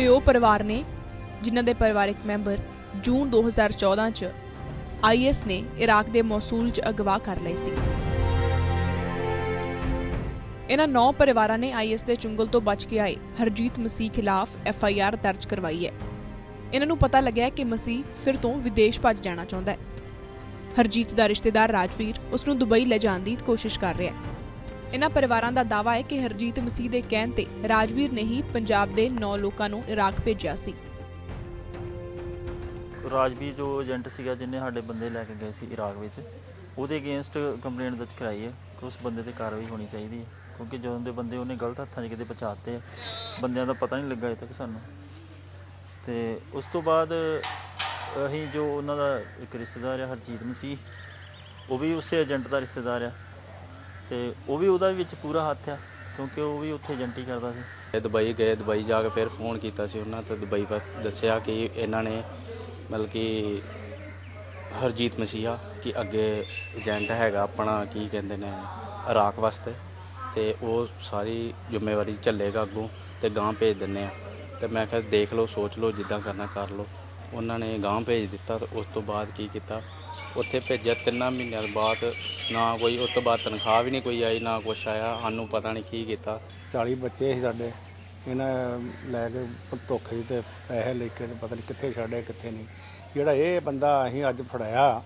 ਇਹ ਉਹ ਪਰਿਵਾਰ ਨੇ ਜਿਨ੍ਹਾਂ ਦੇ ਪਰਿਵਾਰਕ ਮੈਂਬਰ ਜੂਨ 2014 ਚ ਆਈਐਸ ਨੇ ਇਰਾਕ ਦੇ ਮੌਸੂਲ ਚ ਅਗਵਾ ਕਰ ਲਏ ਸੀ। ਇਹਨਾਂ ਨੌ ਪਰਿਵਾਰਾਂ ਨੇ ਆਈਐਸ ਦੇ ਚੁੰਗਲ ਤੋਂ ਬਚ ਕੇ ਆਏ ਹਰਜੀਤ ਮਸੀਹ ਖਿਲਾਫ ਐਫਆਈਆਰ ਦਰਜ ਕਰਵਾਈ ਹੈ। ਇਹਨਾਂ ਨੂੰ ਪਤਾ ਲੱਗਿਆ ਕਿ ਮਸੀਹ ਫਿਰ ਤੋਂ ਵਿਦੇਸ਼ ਭੱਜ ਜਾਣਾ ਚਾਹੁੰਦਾ ਹੈ। ਹਰਜੀਤ ਦਾ ਰਿਸ਼ਤੇਦਾਰ ਰਾਜਵੀਰ ਉਸ ਨੂੰ ਦੁਬਈ ਲੈ ਜਾਣ ਦੀ ਕੋਸ਼ਿਸ਼ ਕਰ ਰਿਹਾ ਹੈ। ਇਹਨਾਂ ਪਰਿਵਾਰਾਂ ਦਾ ਦਾਅਵਾ ਹੈ ਕਿ ਹਰਜੀਤ ਮਸੀਹ ਦੇ ਕਹਿਣ ਤੇ ਰਾਜਵੀਰ ਨੇ ਹੀ ਪੰਜਾਬ ਦੇ 9 ਲੋਕਾਂ ਨੂੰ ਇਰਾਕ ਭੇਜਿਆ ਸੀ। ਰਾਜਵੀਰ ਜੋ ਏਜੰਟ ਸੀਗਾ ਜਿਹਨੇ ਸਾਡੇ ਬੰਦੇ ਲੈ ਕੇ ਗਏ ਸੀ ਇਰਾਕ ਵਿੱਚ, ਉਹਦੇ ਅਗੇਂਸਟ ਕੰਪਲੇਂਟ ਦਰਜ ਕਰਾਈ ਹੈ ਕਿ ਉਸ ਬੰਦੇ ਤੇ ਕਾਰਵਾਈ ਹੋਣੀ ਚਾਹੀਦੀ ਹੈ, ਕਿਉਂਕਿ ਜਦੋਂ ਦੇ ਬੰਦੇ ਉਹਨੇ ਗਲਤ ਹੱਥਾਂ 'ਚ ਕਿਤੇ ਪਹੁੰਚਾਤੇ ਆ, ਬੰਦਿਆਂ ਦਾ ਪਤਾ ਨਹੀਂ ਲੱਗਾ ਅਜੇ ਤੱਕ ਸਾਨੂੰ। ਤੇ ਉਸ ਤੋਂ ਬਾਅਦ ਅਸੀਂ ਜੋ ਉਹਨਾਂ ਦਾ ਇੱਕ ਰਿਸ਼ਤੇਦਾਰ ਆ, ਹਰਜੀਤ ਮਸੀਹ, ਉਹ ਵੀ ਉਸੇ ਏਜੰਟ ਦਾ ਰਿਸ਼ਤੇਦਾਰ ਆ। ਤੇ ਉਹ ਵੀ ਉਹਦਾ ਵਿੱਚ ਪੂਰਾ ਹੱਥ ਆ, ਕਿਉਂਕਿ ਉਹ ਵੀ ਉੱਥੇ ਏਜੰਟੀ ਕਰਦਾ ਸੀ। ਇਹ ਦੁਬਈ ਗਏ, ਦੁਬਈ ਜਾ ਕੇ ਫਿਰ ਫੋਨ ਕੀਤਾ ਸੀ ਉਹਨਾਂ ਤੇ ਦੁਬਈ ਬਸ ਦੱਸਿਆ ਕਿ ਇਹਨਾਂ ਨੇ ਮਤਲਬ ਕਿ ਹਰਜੀਤ ਮਸੀਹਾ ਕਿ ਅੱਗੇ ਏਜੰਟ ਹੈਗਾ ਆਪਣਾ, ਕੀ ਕਹਿੰਦੇ ਨੇ, ਇਰਾਕ ਵਾਸਤੇ। ਤੇ ਉਹ ਸਾਰੀ ਜ਼ਿੰਮੇਵਾਰੀ ਝੱਲੇਗਾ ਅੱਗੋਂ ਤੇ ਗਾਂ ਭੇਜ ਦਿੰਨੇ ਆ। ਤੇ ਮੈਂ ਕਿਹਾ ਦੇਖ ਲਓ, ਸੋਚ ਲਓ, ਜਿੱਦਾਂ ਕਰਨਾ ਕਰ ਲਓ। ਉਹਨਾਂ ਨੇ ਗਾਂ ਭੇਜ ਦਿੱਤਾ ਤੇ ਉਸ ਤੋਂ ਬਾਅਦ ਕੀ ਕੀਤਾ? ਉੱਥੇ ਭੇਜਿਆ ਤਿੰਨਾਂ ਮਹੀਨਿਆਂ ਬਾਅਦ, ਨਾ ਕੋਈ ਉਸ ਤੋਂ ਬਾਅਦ ਤਨਖਾਹ ਵੀ ਨਹੀਂ ਕੋਈ ਆਈ, ਨਾ ਕੁਛ ਆਇਆ, ਸਾਨੂੰ ਪਤਾ ਨਹੀਂ ਕੀ ਕੀਤਾ। 40 ਬੱਚੇ ਸੀ ਸਾਡੇ, ਇਹਨਾਂ ਲੈ ਕੇ ਧੋਖੇ ਤੇ ਪੈਸੇ ਲੈ ਕੇ ਤੇ ਪਤਾ ਨਹੀਂ ਕਿੱਥੇ ਛੱਡੇ ਕਿੱਥੇ ਨਹੀਂ। ਜਿਹੜਾ ਇਹ ਬੰਦਾ ਅਸੀਂ ਅੱਜ ਫੜਾਇਆ,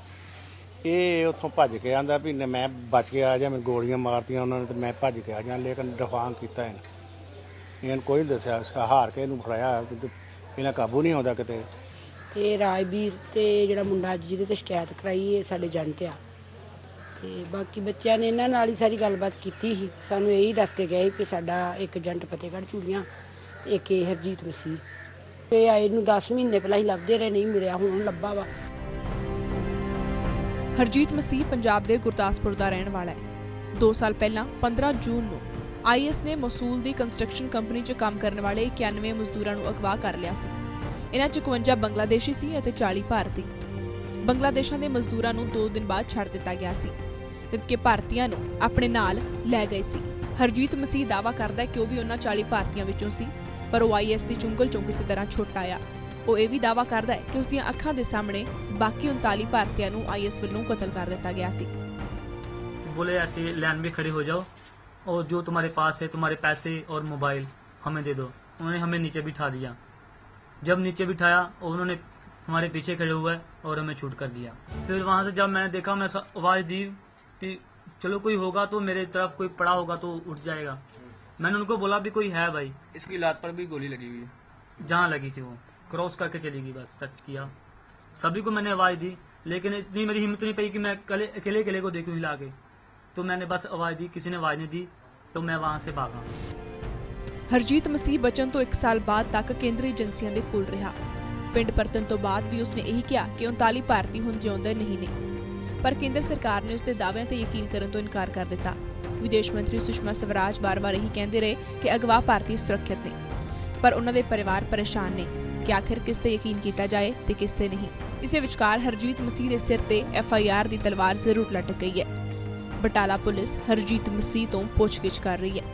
ਇਹ ਉੱਥੋਂ ਭੱਜ ਕੇ ਆਂਦਾ ਵੀ ਮੈਂ ਬਚ ਕੇ ਆ ਜਾ ਮੈਂ ਗੋਲੀਆਂ ਮਾਰਤੀਆਂ ਉਹਨਾਂ ਨੇ ਤੇ ਮੈਂ ਭੱਜ ਕੇ ਆ ਜਾ ਲੇਕਿਨ ਦਫਾਂਗ ਕੀਤਾ ਇਹਨੇ। ਇਹਨ ਕੋਈ ਨਹੀਂ ਦੱਸਿਆ, ਹਾਰ ਕੇ ਇਹਨੂੰ ਫੜਾਇਆ ਇਹਨਾਂ ਕਾਬੂ ਨਹੀਂ ਆਉਂਦਾ ਕਿਤੇ। ਇਹ ਰਾਜਵੀਰ ਤੇ ਜਿਹੜਾ ਮੁੰਡਾ ਅੱਜ ਜਿਹਦੇ ਤੇ ਸ਼ਿਕਾਇਤ ਕਰਾਈ ਇਹ ਸਾਡੇ ਏਜੰਟ ਆ। ਤੇ ਬਾਕੀ ਬੱਚਿਆਂ ਨੇ ਇਹਨਾਂ ਨਾਲ ਹੀ ਸਾਰੀ ਗੱਲਬਾਤ ਕੀਤੀ ਸੀ। ਸਾਨੂੰ ਇਹੀ ਦੱਸ ਕੇ ਗਏ ਕਿ ਸਾਡਾ ਇੱਕ ਏਜੰਟ ਫਤਿਹਗੜ੍ਹ ਚੂੜੀਆਂ ਤੇ ਇੱਕ ਇਹ ਹਰਜੀਤ ਮਸੀਹ। ਤੇ ਆਏ ਨੂੰ 10 ਮਹੀਨੇ ਪਹਿਲਾਂ ਹੀ ਲੱਭਦੇ ਰਹੇ, ਨਹੀਂ ਮਿਲਿਆ, ਹੁਣ ਲੱਭਾ ਵਾ। ਹਰਜੀਤ ਮਸੀਹ ਪੰਜਾਬ ਦੇ ਗੁਰਦਾਸਪੁਰ ਦਾ ਰਹਿਣ ਵਾਲਾ ਹੈ। 2 ਸਾਲ ਪਹਿਲਾਂ 15 ਜੂਨ ਨੂੰ ਆਈਐਸ ਨੇ ਮੌਸੂਲ ਦੀ ਕੰਸਟਰਕਸ਼ਨ ਕੰਪਨੀ 'ਚ ਕੰਮ ਕਰਨ ਵਾਲੇ 91 ਮਜ਼ਦੂਰਾਂ ਨੂੰ ਅਗਵਾ ਕਰ ਲਿਆ ਸੀ। ਇਹਨਾਂ 'ਚ 51 ਬੰਗਲਾਦੇਸ਼ੀ ਸੀ ਅਤੇ 40 ਭਾਰਤੀ ਬੰਗਲਾਦੇਸ਼ਾਂ ਦੇ ਮਜ਼ਦੂਰਾਂ ਨੂੰ 2 ਦਿਨ ਬਾਅਦ ਛੱਡ ਦਿੱਤਾ ਗਿਆ ਸੀ ਜਦਕਿ ਭਾਰਤੀਆਂ ਨੂੰ ਆਪਣੇ ਨਾਲ ਲੈ ਗਏ ਸੀ ਹਰਜੀਤ ਮਸੀਹ ਦਾਵਾ ਕਰਦਾ ਹੈ ਕਿ ਉਹ ਵੀ ਉਹਨਾਂ 40 ਭਾਰਤੀਆਂ ਵਿੱਚੋਂ ਸੀ ਪਰ ਉਹ ਆਈਐਸ ਦੀ ਚੁੰਗਲ ਚੋਂ ਕਿਸੇ ਤਰ੍ਹਾਂ ਛੁੱਟ ਆਇਆ ਉਹ ਇਹ ਵੀ ਦਾਵਾ ਕਰਦਾ ਹੈ ਕਿ ਉਸ ਦੀਆਂ ਅੱਖਾਂ ਦੇ ਸਾਹਮਣੇ ਬਾਕੀ 39 ਭਾਰਤੀਆਂ ਨੂੰ ਆਈਐਸ ਵੱਲੋਂ ਕਤਲ ਕਰ ਦਿੱਤਾ ਗਿਆ ਸੀ बोले ऐसे लाइन में खड़े हो जाओ और जो तुम्हारे पास है तुम्हारे पैसे और मोबाइल हमें दे दो उन्होंने हमें नीचे बिठा दिया जब नीचे बिठाया और उन्होंने हमारे पीछे खड़े हुए और हमें छूट कर दिया। फिर वहाँ से जब मैंने देखा मैं आवाज़ दी कि चलो कोई होगा तो मेरे तरफ़ कोई पड़ा होगा तो उठ जाएगा। मैंने उनको बोला भी कोई है भाई। इसकी लात पर भी गोली लगी हुई है। जहाँ लगी थी वो। क्रॉस करके चली गई बस टच किया। सभी को मैंने आवाज़ दी लेकिन इतनी मेरी हिम्मत नहीं पई कि मैं अकेले अकेले को देखूँ हिला के। तो मैंने बस आवाज़ दी किसी ने आवाज़ नहीं दी तो मैं वहाँ से भागा। ਹਰਜੀਤ ਮਸੀਹ ਬਚਨ ਤੋਂ 1 ਸਾਲ ਬਾਅਦ ਤੱਕ ਕੇਂਦਰੀ ਏਜੰਸੀਆਂ ਦੇ ਕੋਲ ਰਿਹਾ। ਪਿੰਡ ਪਰਤਨ ਤੋਂ ਬਾਅਦ ਵੀ ਉਸਨੇ ਇਹੀ ਕਿਹਾ ਕਿ 39 ਭਾਰਤੀ ਹੁਣ ਜਿਉਂਦੇ ਨਹੀਂ ਨੇ। ਪਰ ਕੇਂਦਰ ਸਰਕਾਰ ਨੇ ਉਸਦੇ ਦਾਅਵਿਆਂ ਤੇ ਯਕੀਨ ਕਰਨ ਤੋਂ ਇਨਕਾਰ ਕਰ ਦਿੱਤਾ। ਵਿਦੇਸ਼ ਮੰਤਰੀ ਸੁਸ਼ਮਾ ਸਵਰਾਜ ਵਾਰ-ਵਾਰ ਇਹੀ ਕਹਿੰਦੇ ਰਹੇ ਕਿ ਅਗਵਾ ਭਾਰਤੀ ਸੁਰੱਖਿਅਤ ਨੇ। ਪਰ ਉਹਨਾਂ ਦੇ ਪਰਿਵਾਰ ਪਰੇਸ਼ਾਨ ਨੇ ਕਿ ਆਖਿਰ ਕਿਸ ਤੇ ਯਕੀਨ ਕੀਤਾ ਜਾਏ ਤੇ ਕਿਸ ਤੇ ਨਹੀਂ। ਇਸੇ ਵਿਚਕਾਰ ਹਰਜੀਤ ਮਸੀਹ ਦੇ ਸਿਰ ਤੇ ਐਫ ਆਈ ਆਰ ਦੀ ਤਲਵਾਰ ਜ਼ਰੂਰ ਲਟਕ ਗਈ ਹੈ। ਬਟਾਲਾ ਪੁਲਿਸ ਹਰਜੀਤ ਮਸੀਹ ਤੋਂ ਪੁੱਛਗਿੱਛ ਕਰ ਰਹੀ ਹੈ।